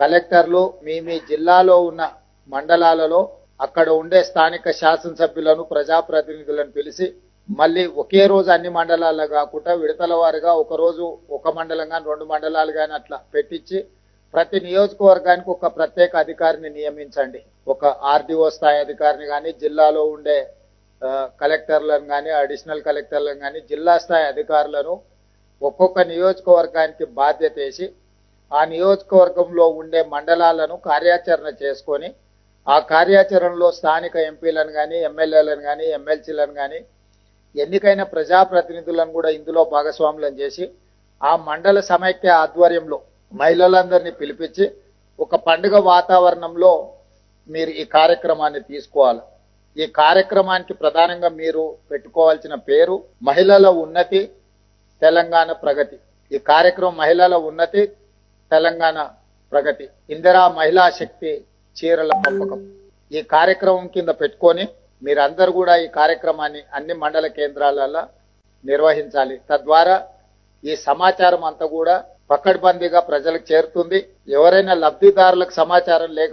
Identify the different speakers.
Speaker 1: కలెక్టర్లు మీ మీ జిల్లాలో ఉన్న మండలాలలో అక్కడ ఉండే స్థానిక శాసనసభ్యులను ప్రజాప్రతినిధులను పిలిచి మళ్ళీ ఒకే రోజు అన్ని మండలాల్లో కాకుండా విడతల వారిగా ఒకరోజు ఒక మండలం కానీ రెండు మండలాలు కానీ అట్లా పెట్టించి ప్రతి నియోజకవర్గానికి ఒక ప్రత్యేక అధికారిని నియమించండి. ఒక ఆర్డీఓ స్థాయి అధికారిని కానీ జిల్లాలో ఉండే కలెక్టర్లను కానీ అడిషనల్ కలెక్టర్లను కానీ జిల్లా స్థాయి అధికారులను ఒక్కొక్క నియోజకవర్గానికి బాధ్యత వేసి ఆ నియోజకవర్గంలో ఉండే మండలాలను కార్యాచరణ చేసుకొని ఆ కార్యాచరణలో స్థానిక ఎంపీలను కానీ ఎమ్మెల్యేలను కానీ ఎమ్మెల్సీలను కానీ ఎన్నికైన ప్రజాప్రతినిధులను కూడా ఇందులో భాగస్వాములను చేసి ఆ మండల సమైక్య ఆధ్వర్యంలో మహిళలందరినీ పిలిపించి ఒక పండుగ వాతావరణంలో మీరు ఈ కార్యక్రమాన్ని తీసుకోవాలి. ఈ కార్యక్రమానికి ప్రధానంగా మీరు పెట్టుకోవాల్సిన పేరు మహిళల ఉన్నతి తెలంగాణ ప్రగతి. ఈ కార్యక్రమం మహిళల ఉన్నతి తెలంగాణ ప్రగతి. ఇందిరా మహిళా శక్తి చీరల పంపకం. ఈ కార్యక్రమం కింద పెట్టుకొని మీరందరూ కూడా ఈ కార్యక్రమాన్ని అన్ని మండల కేంద్రాలలో నిర్వహించాలి. తద్వారా ఈ సమాచారం అంతా కూడా పకడ్బందీగా ప్రజలకు చేరుతుంది. ఎవరైనా లబ్ధిదారులకు సమాచారం లేక